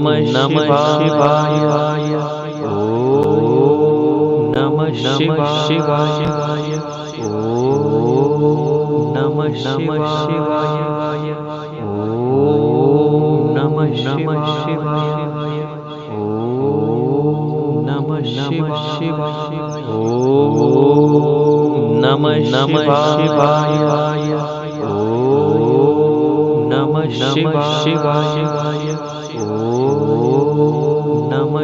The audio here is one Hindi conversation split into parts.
नम शिवाय। ओम नमः शिवाय। नम नमः शिवाय। नम नम शिवाय। नमः शिवाय। ओ नमः नमः शिवाय। नम नमः शिवाय।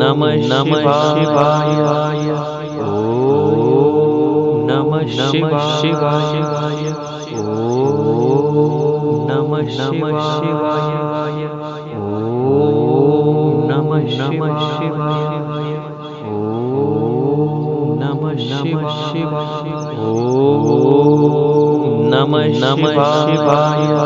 नमः नमः शिवाय। नमः नमः शिवाय। ॐ नमः नमः शिवाय। ॐ नमः नमः शिवाय। ॐ नमः नमः शिवाय। ॐ नमः नमः शिवाय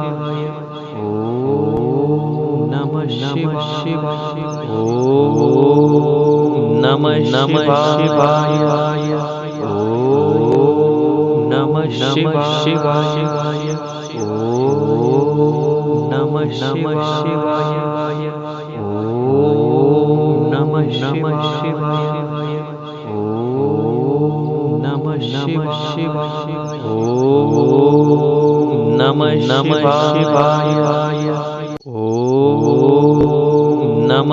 नमः नमः शिवाय ॐ नमः नमः शिवाय ॐ नमः नमः शिवाय ॐ नमः नमः शिवाय ॐ नमः नमः शिवाय ॐ नमः नमः शिवाय ॐ नमः नमः शिवाय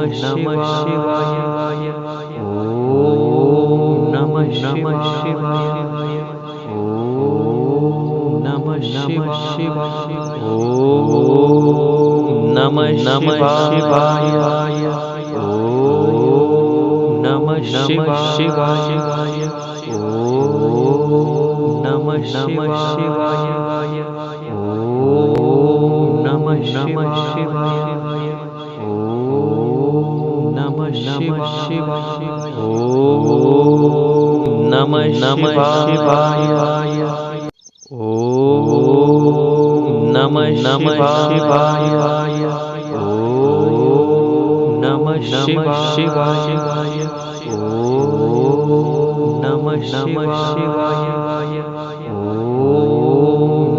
नमः नमः शिवाय। ॐ नमः नमः शिवाय। ॐ नमः नमः शिवाय। ॐ नमः नमः शिवाय। ॐ नमः नमः शिवाय। ॐ नमः नमः शिवाय। ॐ नमः नमः शिवाय। नमः नमः शिवाय ॐ नमः नमः शिवाय ॐ नमः नमः शिवाय ॐ नमः नमः शिवाय ॐ नमः नमः शिवाय ॐ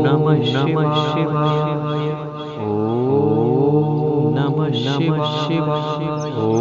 नमः शिवाय ॐ नमः नमः शिवाय ॐ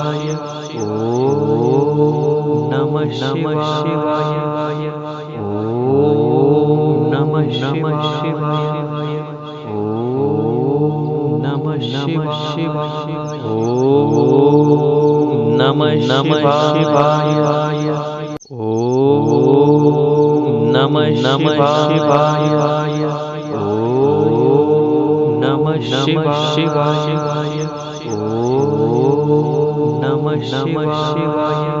नमः शिवाय। ॐ नमः नमः शिवाय। ॐ नमः नमः शिवाय। ॐ नमः नमः शिवाय। ॐ नमः नमः शिवाय। ॐ नमः नमः शिवाय। ॐ नमः नमः शिवाय।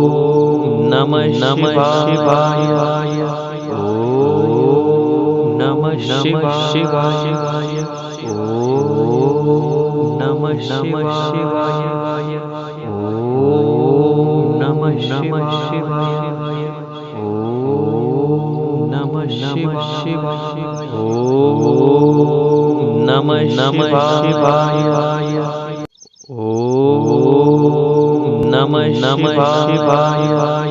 नमः नमः शिवाय। ॐ नमः नमः शिवाय। ॐ नमः नमः शिवाय। ॐ नमः नमः शिवाय। ॐ नमः नमः शिवाय। ॐ नमः नमः शिवाय। ॐ नमः नमः शिवाय। ॐ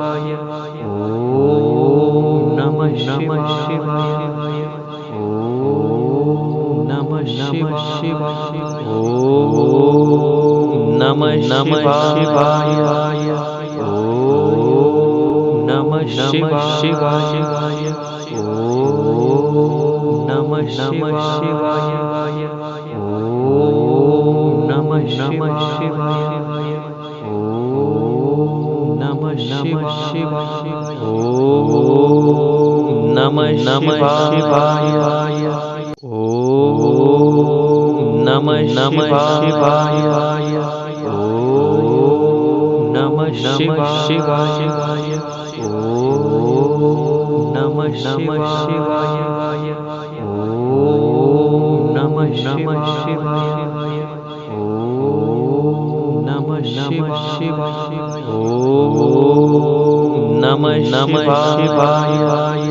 नमः शिवाय ॐ नमः नमः शिवाय। ॐ नमः नमः शिवाय। ॐ नमः नमः शिवाय। ॐ नमः नमः शिवाय ॐ नमः नमः शिवाय नमः शिवाय। ॐ नमः नमः शिवाय। ॐ नमः नमः शिवाय। ॐ नमः नमः शिवाय। ॐ नमः नमः शिवाय। नमः नमः शिवाय। ॐ नमः नमः शिवाय।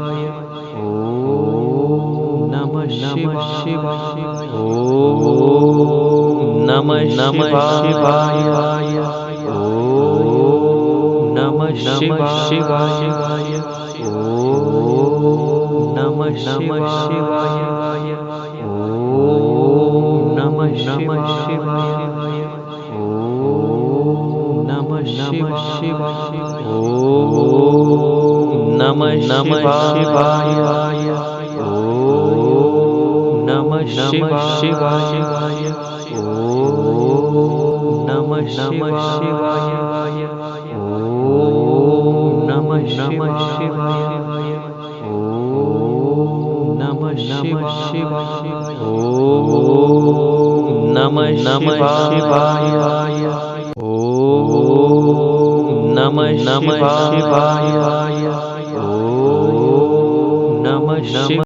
नम नमः शिवाय। ओ नम नमः शिवाय। ओ नम नमः शिवाय। ओ नम नमः शिवाय। नम नम नमः शिवाय। ओ नमः नमः शिवाय। ओ नम नमः शिवाय। नमः शिवाय। ॐ नमः शिवाय। ॐ नमः शिवाय। ॐ नमः शिवाय। ॐ नमः शिवाय। ॐ नमः शिवाय